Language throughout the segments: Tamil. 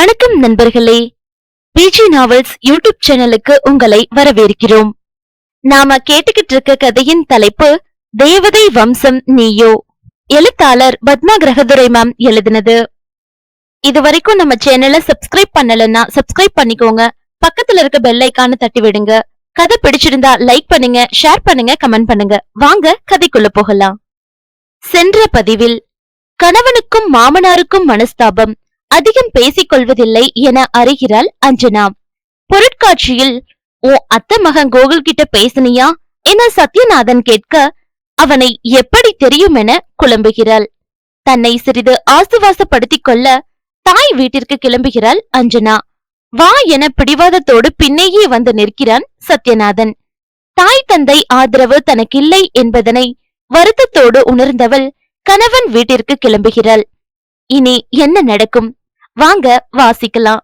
வணக்கம் நண்பர்களே. பிஜி நாவல்ஸ் யூடியூப் சேனலுக்கு உங்களை வரவேற்கிறோம். நாம கேட்டுக்கிட்டு இருக்க கதையின் தலைப்பு தேவதை வம்சம் நீயோ? எழுத்தாளர் பத்மா கிரகதுரை மேம் எழுதினது. இது வரைக்கும் நம்ம சேனலை சப்ஸ்கிரைப் பண்ணலன்னா சப்ஸ்கிரைப் பண்ணிக்கோங்க. பக்கத்துல இருக்க பெல் ஐக்கான தட்டி விடுங்க. கதை பிடிச்சிருந்தா லைக் பண்ணுங்க ஷேர் பண்ணுங்க கமெண்ட் பண்ணுங்க. வாங்க கதைக்குள்ள போகலாம். சென்ற பதிவில் கணவனுக்கும் மாமனாருக்கும் மனஸ்தாபம். அதிகம் பேசிக் கொள்வதில்லை என அறிகிறாள் அஞ்சனா. பொருட்காட்சியில் ஓ அத்தை மகன் கோகுல் கிட்ட பேசுனியா? என சத்யநாதன் கேட்க அவனை எப்படி தெரியும் என குழம்புகிறாள். தன்னை சிறிது ஆசுவாசப்படுத்திக் கொள்ள தாய் வீட்டிற்கு கிளம்புகிறாள் அஞ்சனா. வா என பிடிவாதத்தோடு பின்னேயே வந்து நிற்கிறான் சத்யநாதன். தாய் தந்தை ஆதரவு தனக்கில்லை என்பதனை வருத்தத்தோடு உணர்ந்தவள் கணவன் வீட்டிற்கு கிளம்புகிறாள். இனி என்ன நடக்கும்? வாங்க வாசிக்கலாம்.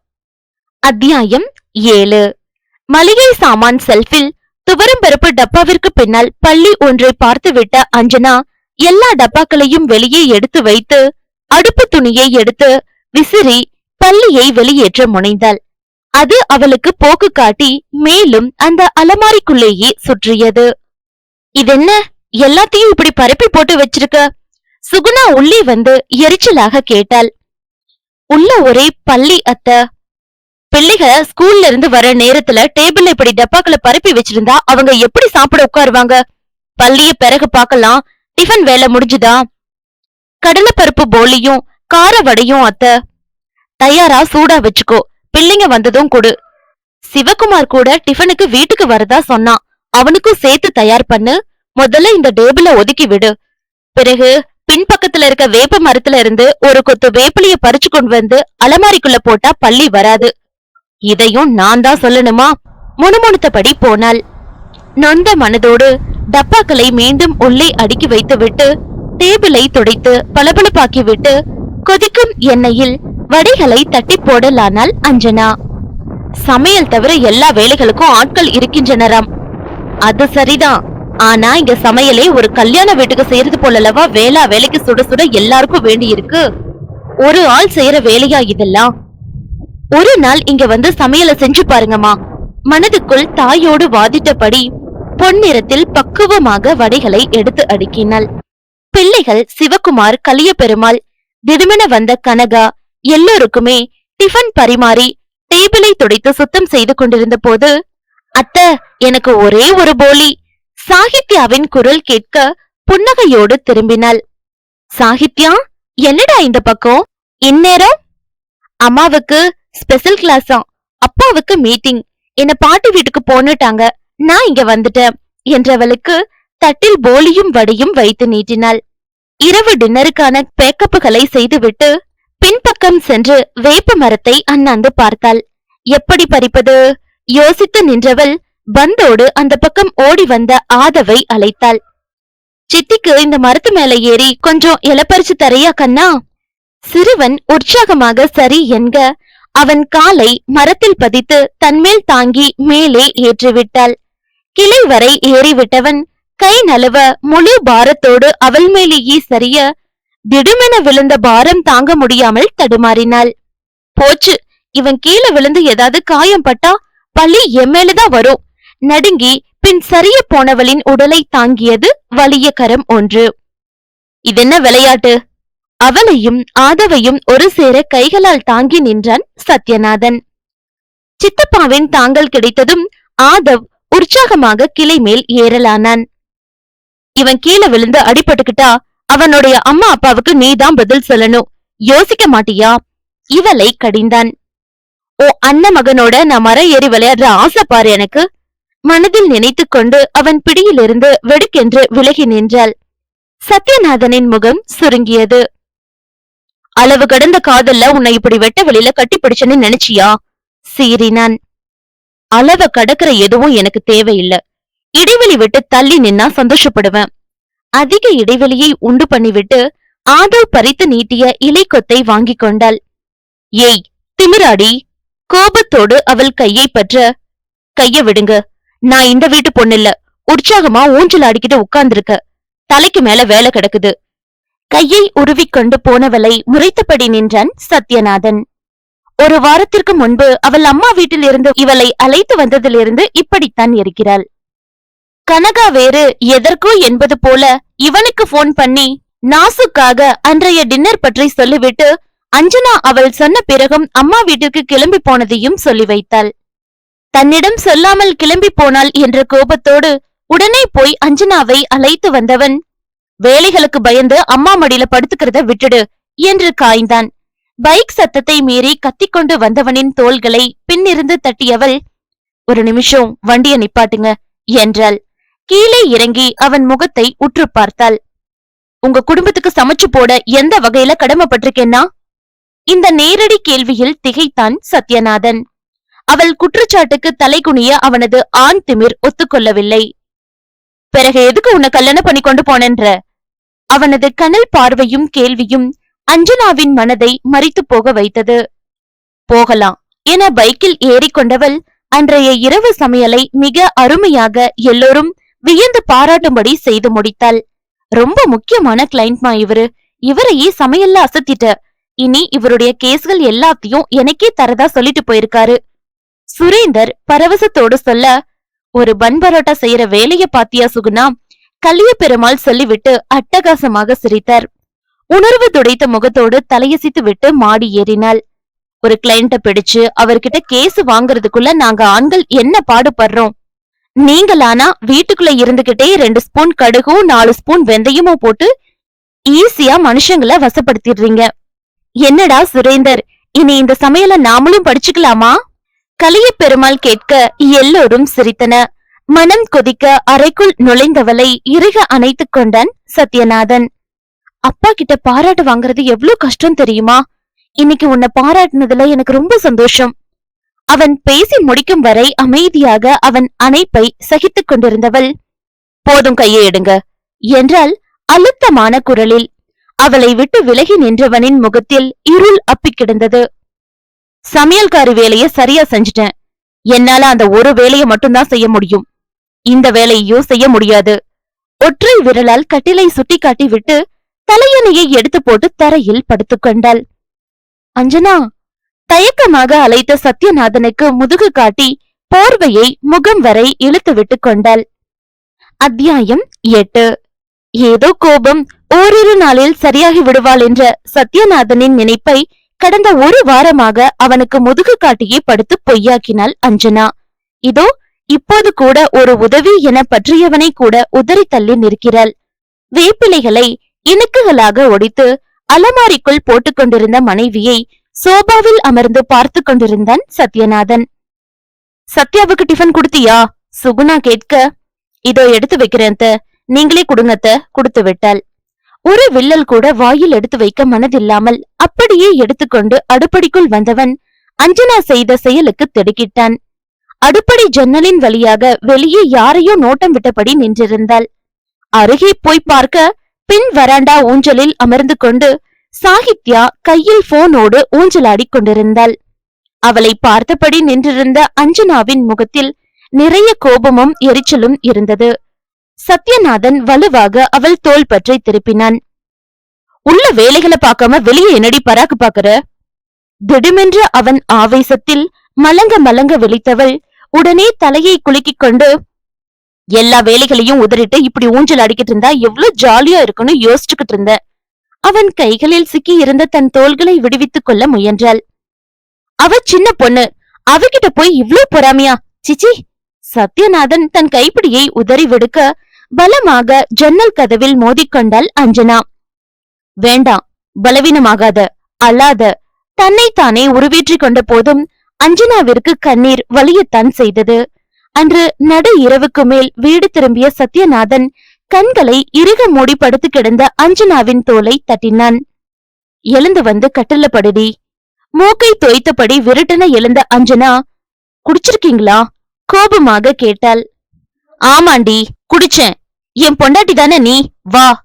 அத்தியாயம் ஏழு. மளிகை சாமான் செல்ஃபில் துவரம்பருப்பு டப்பாவிற்கு பின்னால் பள்ளி ஒன்றை பார்த்துவிட்ட அஞ்சனா எல்லா டப்பாக்களையும் வெளியே எடுத்து வைத்து அடுப்பு துணியை எடுத்து விசிறி பள்ளியை வெளியேற்ற முனைந்தாள். அது அவளுக்கு போக்கு காட்டி மேலும் அந்த அலமாரிக்குள்ளேயே சுற்றியது. இதென்ன? எல்லாத்தையும் இப்படி பரப்பி போட்டு வச்சிருக்க? சுகுணா உள்ளே வந்து எரிச்சலாக கேட்டாள். உள்ள ஒரே பள்ளி அத்த. பிள்ளைக ஸ்கூல்ல இருந்து வர நேரத்துல டேபிள்ல இப்படி டப்பாக்களை பரப்பி வச்சிருந்தா அவங்க எப்படி சாப்பிட உட்காருவாங்க? பள்ளிய பிறகு பார்க்கலாம். டிஃபன் வேலை முடிஞ்சுதா? கடலைப்பருப்பு போலியும் கார வடையும் அத்த. தயாரா சூடா வச்சுக்கோ. பிள்ளைங்க வந்ததும் கொடு. சிவகுமார் கூட டிஃபனுக்கு வீட்டுக்கு வரதா சொன்னான் அவனுக்கும் சேர்த்து தயார் பண்ணு. முதல்ல இந்த டேபிள ஒதுக்கி விடு. பிறகு பின்பக்கத்துல இருக்க வேப்ப மரத்துல இருந்து ஒரு கொத்து வேப்பிலைய பறிச்சு கொண்டு வந்து அலமாரிக்குள்ள போட்டா பள்ளி வராது. இதையும் நான் தான் சொல்லணுமா? முணுமுணுத்தபடி போனாள். நொந்த மனதோடு டப்பாக்களை மீண்டும் உள்ளே அடுக்கி வைத்துவிட்டு டேபிளை துடைத்து பளபளப்பாக்கி விட்டு கொதிக்கும் எண்ணெயில் வடைகளை தட்டி போடலானாள் அஞ்சனா. சமையல் தவிர எல்லா வேலைகளுக்கும் ஆட்கள் இருக்கின்றனராம். அது சரிதான். ஆனா இங்க சமையலே ஒரு கல்யாண வீட்டுக்கு செய்யறது போலல்லவா வேளா வேலைக்கு சுட சுட எல்லாருக்கும் வேண்டி இருக்கு ஒரு ஆள் செய்யற வேலையா இதெல்லாம்? ஒரு நாள் இங்க வந்து சமையலை செஞ்சு பாருங்கம்மா. மனதுக்குள் தாயோடு வாதிட்டபடி பொன்னிறத்தில் பக்குவமாக வடைகளை எடுத்து அடுக்கினாள். பிள்ளைகள் சிவகுமார் கலிய பெருமாள் திடுமென வந்த கனகா எல்லோருக்குமே டிஃபன் பரிமாறி டேபிளை துடைத்து சுத்தம் செய்து கொண்டிருந்த போது அத்த எனக்கு ஒரே ஒரு போலி. சாகித்யாவின் குரல் கேட்க புன்னகையோடு திரும்பினாள். சாகித்யா என்னடா இந்த பக்கம்? இந்நேரம்? அம்மாவுக்கு ஸ்பெஷல் கிளாஸா அப்பாவுக்கு மீட்டிங் என்ன பாட்டி வீட்டுக்கு போனுட்டாங்க நான் இங்க வந்துட்டேன். என்றவளுக்கு தட்டில் போலியும் வடியும் வைத்து நீட்டினாள். இரவு டின்னருக்கான பேக்கப்புகளை செய்துவிட்டு பின்பக்கம் சென்று வேப்ப மரத்தை அண்ணாந்து பார்த்தாள். எப்படி பறிப்பது யோசித்து நின்றவள் பந்தோடு அந்த பக்கம் ஓடி வந்த ஆதவை அழைத்தாள். சித்திக்கு இந்த மரத்து மேல ஏறி கொஞ்சம் இலப்பறிச்சு தரையா கண்ணா? சிறுவன் உற்சாகமாக சரி என்க. அவன் காலை மரத்தில் பதித்து தன்மேல் தாங்கி மேலே ஏற்றிவிட்டாள். கிளை வரை ஏறிவிட்டவன் கை நழுவ முழு பாரத்தோடு அவள் மேலேயே சரிய திடுமென விழுந்த பாரம் தாங்க முடியாமல் தடுமாறினாள். போச்சு இவன் கீழே விழுந்து ஏதாவது காயம் பட்டா? பள்ளி எம்மேலதான் வரும். நடுங்கி பின் சரிய போனவளின் உடலை தாங்கியது வலிய கரம் ஒன்று. இதென்ன விளையாட்டு? அவளையும் ஆதவையும் ஒரு சேர கைகளால் தாங்கி நின்றான் சத்யநாதன். சித்தப்பாவின் தாங்கள் கிடைத்ததும் ஆதவ் உற்சாகமாக கிளை மேல் ஏறலானான். இவன் கீழே விழுந்து அடிபட்டுக்கிட்டா அவனுடைய அம்மா அப்பாவுக்கு நீதான் பதில் சொல்லணும். யோசிக்க மாட்டியா? இவளை கடிந்தான். ஓ அண்ணன் மகனோட நான் மர ஏறி விளையாடுற ஆசை பாரு எனக்கு. மனதில் நினைத்துக் கொண்டு அவன் பிடியிலிருந்து வெடுக்கென்று விலகி நின்றாள். சத்யநாதனின் முகம் சுருங்கியது. அளவு கடந்த காதல்ல உன்னை இப்படி வெட்ட வெளியில கட்டி பிடிச்சேன்னு நினைச்சியா? சீறினான். அளவ கடக்கிற எதுவும் எனக்கு தேவையில்லை. இடைவெளி விட்டு தள்ளி நின்னா சந்தோஷப்படுவேன். அதிக இடைவெளியை உண்டு பண்ணிவிட்டு ஆதவ் பறித்து நீட்டிய இலை கொத்தை வாங்கி கொண்டாள். ஏய் திமிராடி. கோபத்தோடு அவள் கையை பற்ற. கைய விடுங்க. நான் இந்த வீட்டு பொண்ணில்ல. உற்சாகமா ஊஞ்சல் ஆடிக்கிட்டு உட்கார்ந்திருக்க. தலைக்கு மேல வேலை கிடக்குது. கையை உருவிக்கொண்டு போனவளை முறைத்தபடி நின்றான் சத்யநாதன். ஒரு வாரத்திற்கு முன்பு அவள் அம்மா வீட்டில் இருந்து இவளை அழைத்து வந்ததிலிருந்து இப்படித்தான் இருக்கிறாள். கனகா வேறு எதற்கோ என்பது போல இவனுக்கு போன் பண்ணி நாசுக்காக அன்றைய டின்னர் பற்றி சொல்லிவிட்டு அஞ்சனா அவள் சொன்ன பிறகும் அம்மா வீட்டிற்கு கிளம்பி போனதையும் சொல்லி வைத்தாள். தன்னிடம் சொல்லாமல் கிளம்பி போனாள் என்ற கோபத்தோடு உடனே போய் அஞ்சனாவை அழைத்து வந்தவன். வேலைகளுக்கு பயந்து அம்மா மடியில படுத்துக்கிறத விட்டுடு என்று காய்ந்தான். பைக் சத்தத்தை மீறி கத்திக்கொண்டு வந்தவனின் தோள்களை பின்னிருந்து தட்டியவள் ஒரு நிமிஷம் வண்டிய நிப்பாட்டுங்க என்றாள். கீழே இறங்கி அவன் முகத்தை உற்று பார்த்தாள். உங்க குடும்பத்துக்கு சமைச்சு போட எந்த வகையில கடமைப்பட்டிருக்கேன்னா? இந்த நேரடி கேள்வியில் திகைத்தான் சத்யநாதன். அவள் குற்றச்சாட்டுக்கு தலைகுனிய அவனது ஆண் திமிர் ஒத்துக்கொள்ளவில்லை. பிறகு எதுக்கு உன்னை கல்யாணம் பண்ணி கொண்டு போனென்ற? அவனது கனல் பார்வையும் கேள்வியும் அஞ்சனாவின் மனதை மறித்து போக வைத்தது. போகலாம். என பைக்கில் ஏறிக்கொண்டவள் அன்றைய இரவு சமையலை மிக அருமையாக எல்லோரும் வியந்து பாராட்டும்படி செய்து முடித்தாள். ரொம்ப முக்கியமான கிளைண்ட்மா இவரு. இவரையே சமையல்ல அசத்திட்ட. இனி இவருடைய கேஸ்கள் எல்லாத்தையும் எனக்கே தரதா சொல்லிட்டு போயிருக்காரு. சுரேந்தர் பரவசத்தோடு சொல்ல ஒரு பன் பரோட்டா செய்யற வேலைய பாத்தியா சுகுணா? கலிய பெருமாள் சொல்லிவிட்டு அட்டகாசமாக சிரித்தார். உணர்வு துடைத்த முகத்தோடு தலையசித்து விட்டு மாடி ஏறினாள். ஒரு கிளைண்ட பிடிச்சு அவர்கிட்ட கேஸ் வாங்குறதுக்குள்ள நாங்க ஆண்கள் என்ன பாடுபடுறோம்? நீங்களானா வீட்டுக்குள்ள இருந்துகிட்டே ரெண்டு ஸ்பூன் கடுகும் நாலு ஸ்பூன் வெந்தயமும் போட்டு ஈஸியா மனுஷங்களை வசப்படுத்திடுறீங்க. என்னடா சுரேந்தர் இனி இந்த சமையல நாமளும் படிச்சுக்கலாமா? கலிய பெருமாள் கேட்க எல்லோரும் சிரித்தன. மனம் கொதிக்க அறைக்குள் நுழைந்தவளை இறுக அணைத்துக் கொண்டான் சத்யநாதன். அப்பா கிட்ட பாராட்டு வாங்குறது எவ்வளவு கஷ்டம் தெரியுமா? இன்னைக்கு உன்னை பாராட்டினதுல எனக்கு ரொம்ப சந்தோஷம். அவன் பேசி முடிக்கும் வரை அமைதியாக அவன் அணைப்பை சகித்துக் கொண்டிருந்தவள் போதும் கையை எடுங்க என்றால் அழுத்தமான குரலில். அவளை விட்டு விலகி நின்றவனின் முகத்தில் இருள் அப்பிக் கிடந்தது. சமையல்காரி வேலைய சரியா செஞ்சுட்டேன். என்னால அந்த ஒரு வேலையை மட்டும்தான் செய்ய முடியும். இந்த வேலையையும் செய்ய முடியாது. ஒற்றை விரலால் கட்டிலை சுட்டி காட்டி விட்டு தலையணையை எடுத்து போட்டு தரையில் படுத்துக்கொண்டாள் அஞ்சனா தயக்கமாக அழைத்த சத்யநாதனுக்கு முதுகு காட்டி போர்வையை முகம் வரை இழுத்து விட்டு கொண்டாள். அத்தியாயம் எட்டு. ஏதோ கோபம் ஓரிரு நாளில் சரியாகி விடுவாள் என்ற சத்யநாதனின் நினைப்பை கடந்த ஒரு வாரமாக அவனுக்கு முதுகு காட்டியே படுத்து பொய்யாக்கினாள் அஞ்சனா. இதோ இப்போது கூட ஒரு உதவி என பற்றியவனை கூட உதறி தள்ளி நிற்கிறாள். வேப்பிலைகளை இணுக்குகளாக ஒடித்து அலமாரிக்குள் போட்டுக்கொண்டிருந்த மனைவியை சோபாவில் அமர்ந்து பார்த்து கொண்டிருந்தான் சத்யநாதன். சத்யாவுக்கு டிஃபன் கொடுத்தியா? சுகுணா கேட்க இதோ எடுத்து வைக்கிறேன் நீங்களே குடுங்கத்த கொடுத்து விட்டாள் ஒரு வில்லல் கூட வாயில் எடுத்து வைக்க மனதில்லாமல் அப்படியே எடுத்துக்கொண்டு அடுப்படிக்குள் வந்தவன் அஞ்சனா செய்த செயலுக்கு திடுக்கிட்டான். அடுப்படி ஜன்னலின் வழியாக வெளியே யாரையோ நோட்டம் விட்டபடி நின்றிருந்தாள். அருகே போய் பார்க்க பின் வராண்டா ஊஞ்சலில் அமர்ந்து கொண்டு சாகித்யா கையில் போனோடு ஊஞ்சலாடிக் கொண்டிருந்தாள். அவளை பார்த்தபடி நின்றிருந்த அஞ்சனாவின் முகத்தில் நிறைய கோபமும் எரிச்சலும் இருந்தது. சத்யநாதன் வலுவாக அவள் தோல் பற்றி திருப்பினான். உள்ள வேலைகளை பார்க்காம வெளியே என்னடி பராக்கு பாக்குற திடுமென்று அவன் ஆவேசத்தில் மலங்க மலங்க விழித்தவள் உடனே தலையை குலுக்கிக் கொண்டு எல்லா வேலைகளையும் உதறிட்டு இப்படி ஊஞ்சல் அடிக்கிட்டு இருந்தா எவ்வளவு ஜாலியா இருக்குன்னு யோசிச்சுக்கிட்டு இருந்த. அவன் கைகளில் சிக்கி இருந்த தன் தோள்களை விடுவித்துக் கொள்ள முயன்றாள். அவ சின்ன பொண்ணு அவகிட்ட போய் இவ்ளோ பொறாமையா? சிச்சி சத்யநாதன் தன் கைப்பிடியை உதறி விடுக்க பலமாக ஜன்னல் கதவில் மோதிக்கொண்டாள் அஞ்சனா. வேண்டாம் பலவீனமாகாத அல்லாத தன்னைத்தானே உருவேற்றிக் கொண்ட போதும் அஞ்சனாவிற்கு கண்ணீர் வலியத்தான் செய்தது. அன்று நடு இரவுக்கு மேல் வீடு திரும்பிய சத்யநாதன் கண்களை இறுக மூடி படுத்து கிடந்த அஞ்சனாவின் தோலை தட்டினான். எழுந்து வந்து கட்டில படுடி மூக்கை தோய்த்தபடி விருட்டன எழுந்த அஞ்சனா குடிச்சிருக்கீங்களா? கோபமாக கேட்டாள். ஆமாண்டி குடிச்சேன். என் பொண்டாட்டி தானே நீ? வா.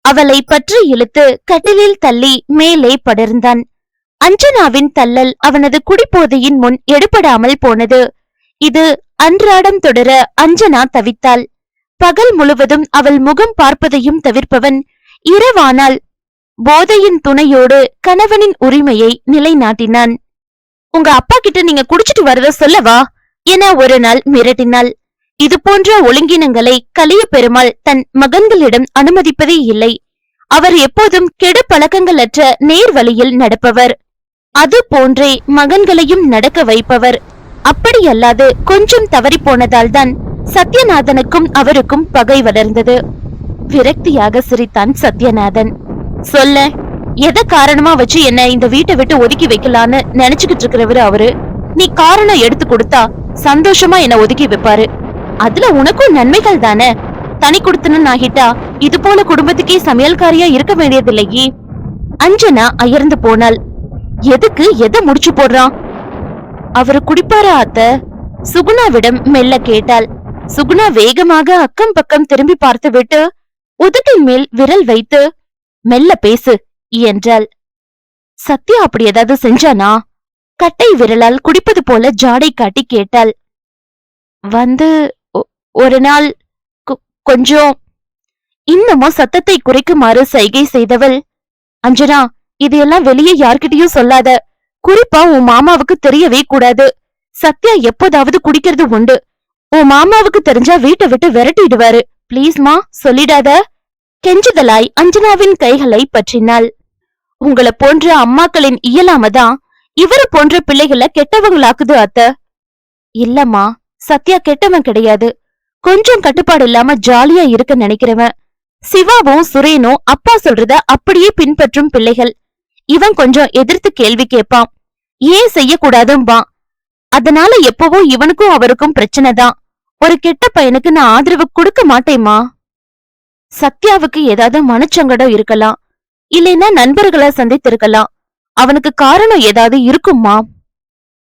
அவளை பற்றி இழுத்து கட்டிலில் தள்ளி மேலே படர்ந்தான். அஞ்சனாவின் தள்ளல் அவனது குடிபோதையின் முன் எடுபடாமல் போனது. இது அன்றாடம் தொடர அஞ்சனா தவித்தாள். பகல் முழுவதும் அவள் முகம் பார்ப்பதையும் தவிர்ப்பவன் இரவானால் போதையின் துணையோடு கணவனின் உரிமையை நிலைநாட்டினான். உங்க அப்பா கிட்ட நீங்க குடிச்சிட்டு வரத சொல்லவா? என ஒரு நாள் மிரட்டினாள். இது போன்ற ஒழுங்கினங்களை கலிய பெருமாள் தன் மகன்களிடம் அனுமதிப்பதே இல்லை. அவர் எப்போதும் கெடு பழக்கங்களற்ற நேர் வழியில் நடப்பவர். அது போன்றே மகன்களையும் நடக்க வைப்பவர். அப்படியல்லாது கொஞ்சம் தவறி போனதால்தான் சத்யநாதனுக்கும் அவருக்கும் பகை வளர்ந்தது. விரக்தியாக சிரித்தான் சத்யநாதன். சொல்ல எதை காரணமா வச்சு என்ன இந்த வீட்டை விட்டு ஒதுக்கி வைக்கலான்னு நினைச்சுக்கிட்டு இருக்கிறவரு அவரு? நீ காரணம் எடுத்து கொடுத்தா சந்தோஷமா என்ன ஒதுக்கி வைப்பாரு. அதுல உனக்கும் நன்மைகள் தானே? தனி கொடுத்தனன் ஆகிட்டா இது போல குடும்பத்துக்கே சமையல்காரியா இருக்க வேண்டியதில்லையே. அஞ்சனா அயர்ந்து போனாள். எதுக்கு எதை முடிச்சு போடுறான்? அவரு குடிப்பாரா அத்த? சுகுணாவிடம் மெல்ல கேட்டாள். சுகுணா வேகமாக அக்கம் பக்கம் திரும்பி பார்த்துவிட்டு உதட்டின் மேல் விரல் வைத்து மெல்ல பேசு என்றாள். சத்யா அப்படி ஏதாவது செஞ்சானா? கட்டை விரலால் குடிப்பது போல ஜாடை காட்டி கேட்டாள். வந்து ஒரு நாள் கொஞ்சம் இன்னமும் சத்தத்தை குறைக்குமாறு சைகை செய்தவள் அஞ்சனா இதையெல்லாம் வெளியே யார்கிட்டயும் சொல்லாத. குறிப்பா உன் மாமாவுக்கு தெரியவே கூடாது. சத்யா எப்போதாவது குடிக்கிறது உண்டு. உன் மாமாவுக்கு தெரிஞ்சா வீட்டை விட்டு விரட்டிடுவாரு. ப்ளீஸ்மா சொல்லிடாத. கெஞ்சுதலாய் அஞ்சனாவின் கைகளை பற்றினாள். உங்களை போன்ற அம்மாக்களின் இயலாம தான் இவர போன்ற பிள்ளைகளை கெட்டவங்களாக்குது அத்த. இல்லம்மா சத்யா கெட்டவன் கிடையாது. கொஞ்சம் கட்டுப்பாடு இல்லாம ஜாலியா இருக்க நினைக்கிறவன். சிவாவும் சுரேனும் அப்பா சொல்றத அப்படியே பின்பற்றும் பிள்ளைகள். இவன் கொஞ்சம் எதிர்த்து கேள்வி கேட்பான். ஏன் செய்யக்கூடாதும்பான். அதனால எப்பவோ இவனுக்கும் அவருக்கும் பிரச்சனை தான். ஒரு கெட்ட பையனுக்கு நான் ஆதரவு கொடுக்க மாட்டேம்மா. சத்யாவுக்கு ஏதாவது மனச்சங்கடம் இருக்கலாம். இல்லைன்னா நண்பர்களை சந்தித்திருக்கலாம். அவனுக்கு காரணம் ஏதாவது இருக்குமா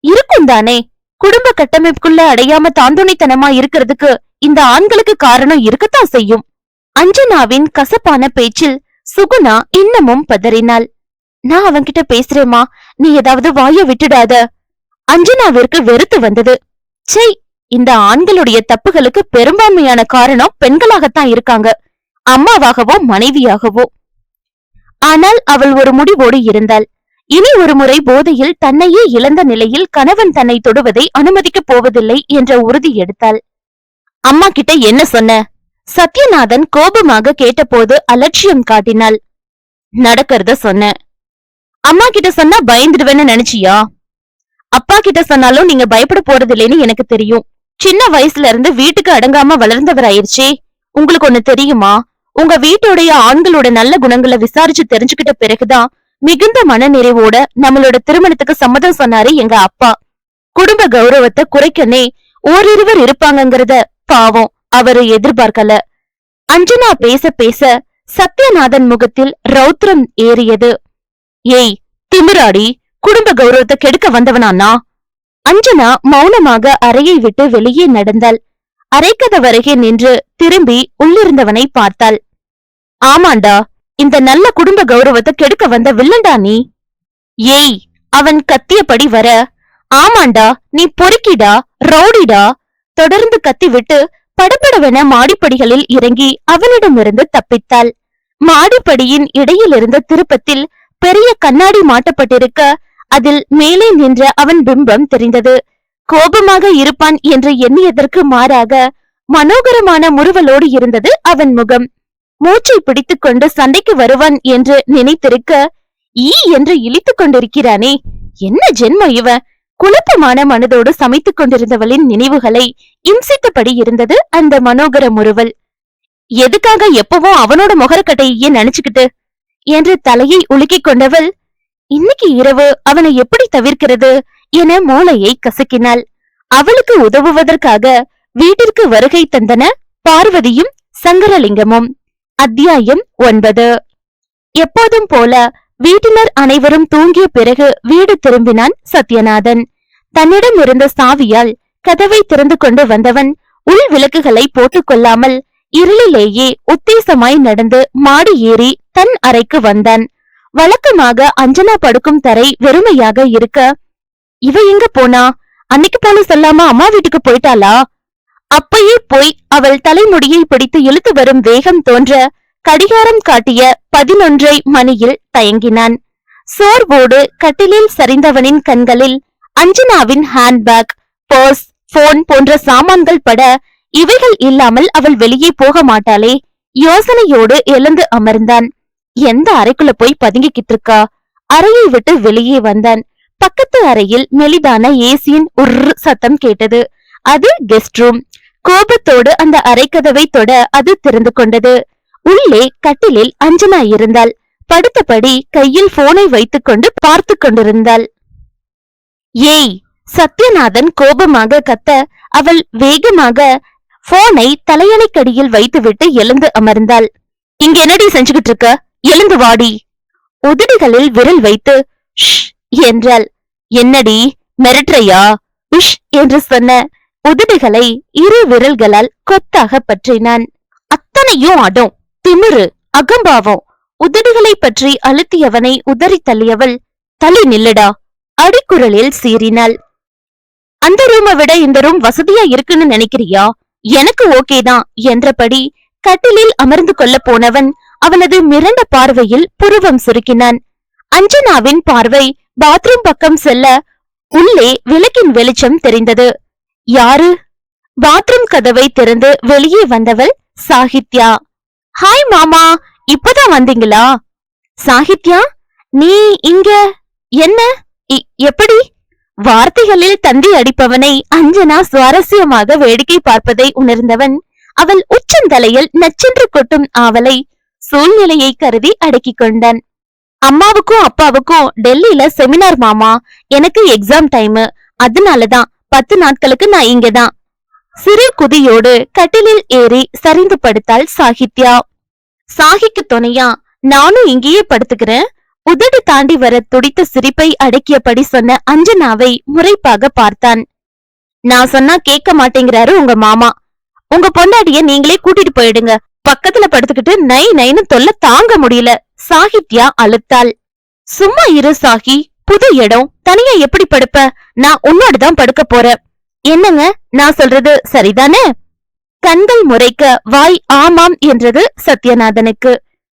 இருக்கும் தானே. குடும்ப கட்டமைப்புக்குள்ள அடையாம தாந்தோணித்தனமா இருக்கிறதுக்கு இந்த ஆண்களுக்கு காரணம் இருக்கத்தான் செய்யும். அஞ்சனாவின் கசப்பான பேச்சில் சுகுணா இன்னமும் பதறினாள். நான் அவன்கிட்ட பேசுறேம்மா. நீ ஏதாவது வாய விட்டுடாத. அஞ்சனாவிற்கு வெறுத்து வந்தது. செய் இந்த ஆண்களுடைய தப்புகளுக்கு பெரும்பான்மையான காரணம் பெண்களாகத்தான் இருக்காங்க. அம்மாவாகவோ மனைவியாகவோ. ஆனால் அவள் ஒரு முடிவோடு இருந்தாள். இனி ஒரு முறை போதையில் தன்னையே இழந்த நிலையில் கணவன் தன்னை தொடுவதை அனுமதிக்கப் போவதில்லை என்ற உறுதி எடுத்தாள். அம்மா கிட்ட என்ன சொன்ன? சத்யநாதன் கோபமாக கேட்டபோது அலட்சியம் காட்டினாள். நடக்கிறத சொன்ன. அம்மா கிட்ட சொன்னா பயந்துடுவேன்னு நினைச்சியா? அப்பா கிட்ட சொன்னாலும் நீங்க பயப்பட போறதில்லைன்னு எனக்கு தெரியும். சின்ன வயசுல இருந்து வீட்டுக்கு அடங்காம வளர்ந்தவர் ஆயிருச்சே உங்களுக்கு ஒண்ணு தெரியுமா? உங்க வீட்டுடைய ஆண்களோட நல்ல குணங்களை விசாரிச்சு தெரிஞ்சுக்கிட்ட பிறகுதான் மிகுந்த மனநிறைவோட நம்மளோட திருமணத்துக்கு சம்மதம் சொன்னாரு எங்க அப்பா. குடும்ப கௌரவத்தை குறைக்கனே ஓரிருவர் இருப்பாங்கங்கறத பாவம் அவரு எதிர்பார்க்கல. அஞ்சனா பேச பேச சத்யநாதன் முகத்தில் ரௌத்ரம் ஏறியது. ஏய் திமிராடி குடும்ப கௌரவத்தை கெடுக்க வந்தவனானா? அஞ்சனா மௌனமாக அறையை விட்டு வெளியே நடந்தாள். அரைக்கதவருகே நின்று திரும்பி உள்ளிருந்தவனை பார்த்தாள். ஆமாண்டா இந்த நல்ல குடும்ப கௌரவத்தை கெடுக்க வந்த வில்லன்டா நீ? ஏய் அவன் கத்தியபடி வர ஆமாண்டா நீ பொறுக்கிடா ரவுடிடா தொடர்ந்து கத்திவிட்டு படபடவென மாடிப்படிகளில் இறங்கி அவனிடமிருந்து தப்பித்தாள். மாடிப்படியின் இடையிலிருந்த திருப்பத்தில் பெரிய கண்ணாடி மாட்டப்பட்டிருக்க அதில் மேலே நின்ற அவன் பிம்பம் தெரிந்தது. கோபமாக இருப்பான் என்று எண்ணியதற்கு மாறாக மனோகரமான முறுவலோடு இருந்தது அவன் முகம். மூச்சை பிடித்துக் கொண்டு சண்டைக்கு வருவான் என்று நினைத்திருக்க ஈ என்று இழித்துக் கொண்டிருக்கிறானே என்ன ஜென்மம் இவன் குழப்பமான மனதோடு சமைத்துக் கொண்டிருந்தவளின் நினைவுகளை இம்சித்தபடி இருந்தது அந்த மனோகர முறுவல். எதுக்காக எப்பவும் அவனோட முகரக்கட்டையே நினைச்சுக்கிட்டு? என்று தலையை உலுக்கிக் கொண்டவள் இன்னைக்கு இரவு அவனை எப்படி தவிர்க்கிறது? என மூளையை கசக்கினாள். அவளுக்கு உதவுவதற்காக வீட்டிற்கு வருகை தந்தன பார்வதியும் சங்கரலிங்கமும். அத்தியாயம் ஒன்பது. எப்போதும் போல வீட்டினர் அனைவரும் தூங்கிய பிறகு வீடு திரும்பினான் சத்யநாதன். தன்னிடம் இருந்த சாவியால் கதவை திறந்து கொண்டு வந்தவன் உள் விளக்குகளை போட்டுக் கொள்ளாமல் இருளிலேயே உத்தேசமாய் நடந்து மாடி ஏறி தன் அறைக்கு வந்தான். வழக்கமாக அஞ்சனா படுக்கும் தரை வெறுமையாக இருக்க இவ எங்க போனா? அன்னைக்கு போன சொல்லாம அம்மா வீட்டுக்கு போயிட்டாளா? அப்பயே போய் அவள் தலைமுடியை பிடித்து இழுத்து வரும் வேகம் தோன்ற கடிகாரம் காட்டிய பதினொன்றை மணியில் தயங்கினான். சோர்வோடு கட்டிலில் சரிந்தவனின் கண்களில் அஞ்சனாவின் ஹேண்ட்பேக் பர்ஸ் போன் போன்ற சாமான்கள் பட இவைகள் இல்லாமல் அவள் வெளியே போக மாட்டாளே. யோசனையோடு எழுந்து அமர்ந்தான். எந்த அறைக்குள்ள போய் பதுங்கிக்கிட்டு இருக்கா? அறையை விட்டு வெளியே வந்தான். பக்கத்து அறையில் மெலிதான ஏசியின் உர் சத்தம் கேட்டது. அது கெஸ்ட் ரூம். கோபத்தோடு அந்த அறைக்கதவை தொட அது திறந்து கொண்டது. உள்ளே கட்டிலில் அஞ்சனா இருந்தாள். படுத்தபடி கையில் போனை வைத்துக்கொண்டு பார்த்து கொண்டிருந்தாள். ஏய் சத்யநாதன் கோபமாக கத்த அவள் வேகமாக போனை தலையணைக்கடியில் வைத்துவிட்டு எழுந்து அமர்ந்தாள். இங்க என்னடி செஞ்சுகிட்டு இருக்க? எழுந்து வாடி. உதடுகளில் விரல் வைத்து ஷ் என்றாள். என்னடி மிரட்டுறையா? உஷ் என்று சொன்ன உதடுகளை இரு விரல்களால் கொத்தாக பற்றினான். அத்தனையும் அடும் திமிரு அகம்பாவம். உதடுகளை பற்றி அழுத்தியவனை உதறி தள்ளியவள் தலை நில்லுடா. அடிக்குரலில் சீறினாள். அந்த ரூமை விட இந்த ரூம் வசதியா இருக்குன்னு நினைக்கிறியா? எனக்கு ஓகேதான் என்றபடி கட்டிலில் அமர்ந்து கொள்ள போனவன் அவனது மிரண்ட பார்வையில் புருவம் சுருக்கினான். அஞ்சனாவின் பார்வை பாத்ரூம் பக்கம் செல்ல உள்ளே விளக்கின் வெளிச்சம் தெரிந்தது. யாரு? பாத்ரூம் கதவை திறந்து வெளியே வந்தவள் சாகித்யா. ஹாய் மாமா. இப்பதான் வந்தீங்களா? சாகித்யா நீ இங்க என்ன? எப்படி? வார்த்தைகளில் தந்தி அடிப்பவனை அஞ்சனா சுவாரஸ்யமாக வேடிக்கை பார்ப்பதை உணர்ந்தவன் அவள் உச்சந்தலையில் நச்சென்று கொட்டும் ஆவலை சூழ்நிலையை கருதி அடக்கிக் கொண்டான். அம்மாவுக்கும் அப்பாவுக்கும் டெல்லியில செமினார் மாமா. எனக்கு எக்ஸாம் டைம் அதனாலதான் பத்து நாட்களுக்கு நான் இங்கதான். சிறு குதியோடு கட்டிலில் ஏறி சரிந்து படுத்தாள் சாகித்யா. சாகிக்கு துணையா நானும் இங்கேயே படுத்துக்கிறேன். உதடு தாண்டி வர துடித்த சிரிப்பை அடக்கியபடி சொன்ன அஞ்சனாவை முறைப்பாக பார்த்தான். நான் சொன்னா கேட்க மாட்டேங்கிறாரு உங்க மாமா. உங்க பொண்டாட்டிய நீங்களே கூட்டிட்டு போயிடுங்க. பக்கத்துல படுத்துக்கிட்டு நை நைன்னு தொல்ல தாங்க முடியல. சாகித்யா அழுத்தாள். சும்மா இரு சாகி. புது இடம். தனியா எப்படி படுப்ப? நான் உன்னோடுதான் படுக்க போறேன். என்னங்க? நான் சொல்றது சரிதானே? கண்கள் முறைக்க வாய் ஆமாம் என்றது சத்யநாதனுக்கு.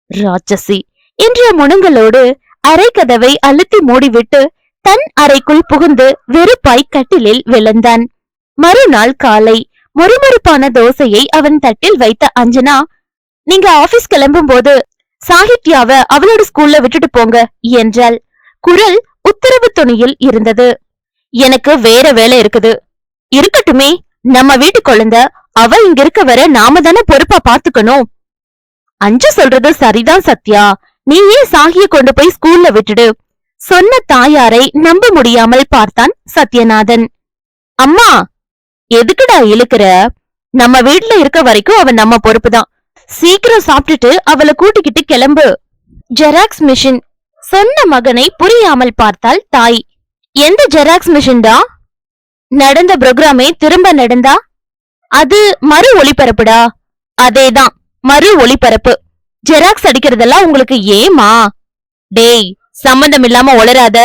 ராட்சசி என்ற முனங்களோடு அரைக்கதவை அழுத்தி மூடிவிட்டு தன் அறைக்குள் புகுந்து வெறுப்பாய் கட்டிலில் விழுந்தான். மறுநாள் காலை மொறுமொறுப்பான தோசையை அவன் தட்டில் வைத்த அஞ்சனா நீங்க ஆபீஸ் கிளம்பும் போது சாகித்யாவ அவளோட ஸ்கூல்ல விட்டுட்டு போங்க என்றாள். குரல் உத்தரவு துணியில் இருந்தது. எனக்கு வேற வேலை இருக்குது. இருக்கட்டுமே நம்ம வீட்டு குழந்தை அவ இங்க இருக்க வர நாம தானே பொறுப்பா பாத்துக்கணும். அஞ்சு சொல்றது சரிதான் சத்யா. நீ ஏன் சாகிய கொண்டு போய் ஸ்கூல்ல விட்டுடு. சொன்ன தாயாரை நம்ப முடியாமல் பார்த்தான் சத்யநாதன். அம்மா எதுக்குடா இழுக்கிற? நம்ம வீட்ல இருக்க வரைக்கும் அவ நம்ம பொறுப்பு தான் சீக்கிரம் சாப்பிட்டுட்டு அவளை கூட்டிக்கிட்டு கிளம்பு. Xerox machine. சொன்ன மகனை புரியாமல் பார்த்தாள் தாய். எந்த ஜெராக்ஸ் மிஷின்டா? நடந்த புரோகிராமே திரும்ப நடந்தா? அது மறு ஒளிபரப்புடா? அதேதான் மறு ஒளிபரப்பு. ஜெராக்ஸ் அடிக்கிறதெல்லாம் உங்களுக்கு ஏமா? டேய் சம்பந்தம் இல்லாம ஒளராத.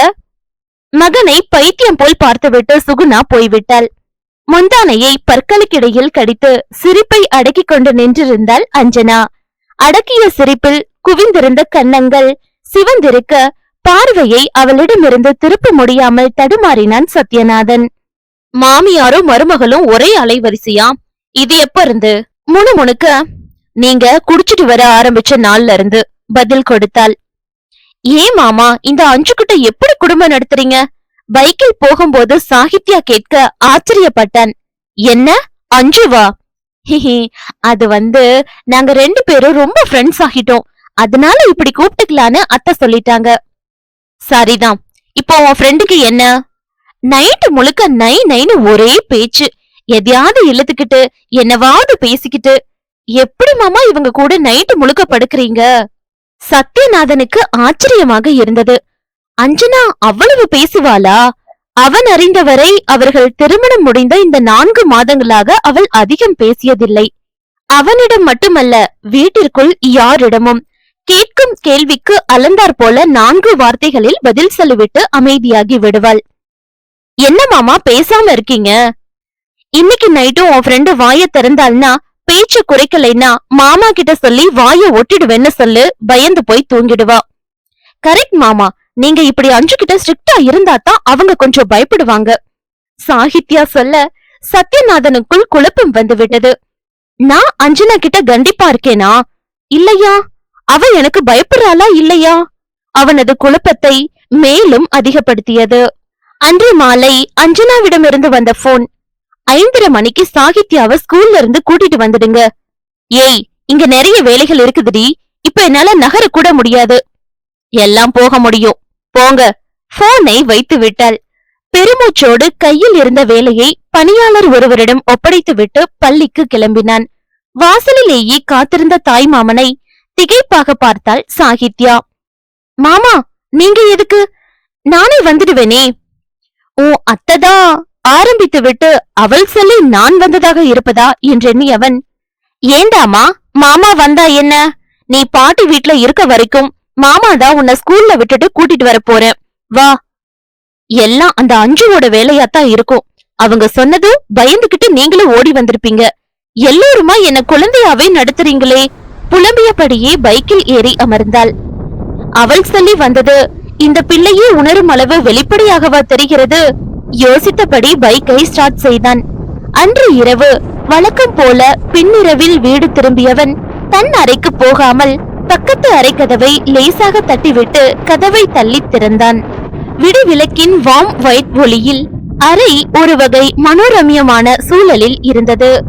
மகனை பைத்தியம் போல் பார்த்துவிட்டு சுகுணா போய்விட்டாள். முந்தானையை பற்களுக்கிடையில் கடித்து சிரிப்பை அடக்கிக் கொண்டு நின்றிருந்தாள் அஞ்சனா. அடக்கிய சிரிப்பில் குவிந்திருந்த கன்னங்கள் சிவந்திருக்க பார்வையை அவளிடமிருந்து திருப்ப முடியாமல் தடுமாறினான் சத்யநாதன். மாமியாரும் மருமகளும் ஒரே அலைவரிசையா? இது எப்ப இருந்து? முணு முணுக்க நீங்க குடிச்சிட்டு வர ஆரம்பிச்ச நாள்ல இருந்து பதில் கொடுத்தாள். ஏன் மாமா இந்த அஞ்சுகிட்ட எப்படி குடும்பம் நடத்துறீங்க? பைக்கில் போகும்போது சாகித்யா கேட்க ஆச்சரியப்பட்டான். என்ன? அஞ்சுவா? ஹிஹி அது வந்து நாங்க ரெண்டு பேரும் ரொம்ப ஃப்ரெண்ட்ஸ் ஆகிட்டோம். அதனால இப்படி கூப்பிட்டுக்கலான்னு அத்தை சொல்லிட்டாங்க. சரிதான். இப்போ உன் ஃப்ரெண்டுக்கு என்ன? நைட்டு முழுக்க நை நைன்னு ஒரே பேச்சு. எதையாவது இழுத்துக்கிட்டு என்னவாவது பேசிக்கிட்டு எப்படி மாமா இவங்க கூட நைட்டு முழுக்க படுக்கிறீங்க? சத்யநாதனுக்கு ஆச்சரியமாக இருந்தது. அஞ்சனா அவ்வளவு பேசுவாளா? அவன் அறிந்தவரை அவர்கள் திருமணம் முடிந்த இந்த நான்கு மாதங்களாக அவள் அதிகம் பேசியதில்லை. அவனிடம் மட்டுமல்ல வீட்டிற்குள் யாரிடமும் கேட்கும் கேள்விக்கு அலந்தாற் போல நான்கு வார்த்தைகளில் பதில் சொல்லிவிட்டு அமைதியாகி விடுவாள். என்ன மாமா பேசாம இருக்கீங்க? இன்னைக்கு நைட்டும் உன் ஃப்ரெண்டு வாய திறந்தாள்னா பேச்ச குறைக்கலைன்னா மாமா கிட்ட சொல்லி வாய ஒட்டிடுவேன்னு சொல்லு பயந்து போய் தூங்கிடுவா. கரெக்ட் மாமா. நீங்க இப்படி அஞ்சு கிட்ட ஸ்ட்ரிக்டா இருந்தா தான் அவங்க கொஞ்சம் பயப்படுவாங்க. சாகித்யா சொல்ல சத்யநாதனுக்குள் குழப்பம் வந்து விட்டது. நான் அஞ்சனா கிட்ட கண்டிப்பா இருக்கேனா? இல்லையா? அவ எனக்கு பயப்படுறாளா இல்லையா? அவனது குழப்பத்தை மேலும் அதிகப்படுத்தியது. அன்று மாலை அஞ்சனாவிடமிருந்து வந்த போன் ஐந்தரை மணிக்கு சாகித்யாவை ஸ்கூல்ல இருந்து கூட்டிட்டு வந்துடுங்க. ஏய் இங்க நிறைய வேலைகள் இருக்குதுடி. இப்ப என்னால நகர கூட முடியாது. எல்லாம் போக முடியும். போங்க. போனை வைத்து விட்டாள். பெருமூச்சோடு கையில் இருந்த வேலையை பணியாளர் ஒருவரிடம் ஒப்படைத்துவிட்டு பள்ளிக்கு கிளம்பினான். வாசலிலேயே காத்திருந்த தாய் மாமனை திகைப்பாக பார்த்தாள் சாகித்யா. மாமா நீங்க எதுக்கு? நானே வந்துடுவேனே. ஓ அத்ததா? ஆரம்பித்து விட்டு அவள் சொல்லி நான் வந்ததாக இருப்பதா என்றெண்ணி அவன் ஏண்டாமா மாமா வந்தா என்ன? நீ பாட்டி வீட்ல இருக்க வரைக்கும் மாமா தான் உன்னை ஸ்கூல்ல விட்டுட்டு கூட்டிட்டு வர போறேன் வா. எல்லாம் அந்த அஞ்சுவோட வேலையாத்தான் இருக்கும். அவங்க சொன்னதும் பயந்துகிட்டு நீங்களும் ஓடி வந்திருப்பீங்க. எல்லோருமா என்ன குழந்தையாவே நடத்துறீங்களே? புலம்பியபடியே பைக்கில் ஏறி அமர்ந்தாள். அவள் சொல்லி வந்தது இந்த பிள்ளையே உணரும் அளவு வெளிப்படையாகவா தெரிகிறது? யோசித்தபடி பைக்கை ஸ்டார்ட் செய்தான். அன்று இரவு வழக்கம் போல பின்னிரவில் வீடு திரும்பியவன் தன் அறைக்கு போகாமல் பக்கத்து அறை கதவை லேசாக தட்டிவிட்டு கதவை தள்ளித் திறந்தான். விடுவிளக்கின் வாம் ஒயிட் ஒளியில் அறை ஒரு வகை மனோரம்யமான சூழலில் இருந்தது.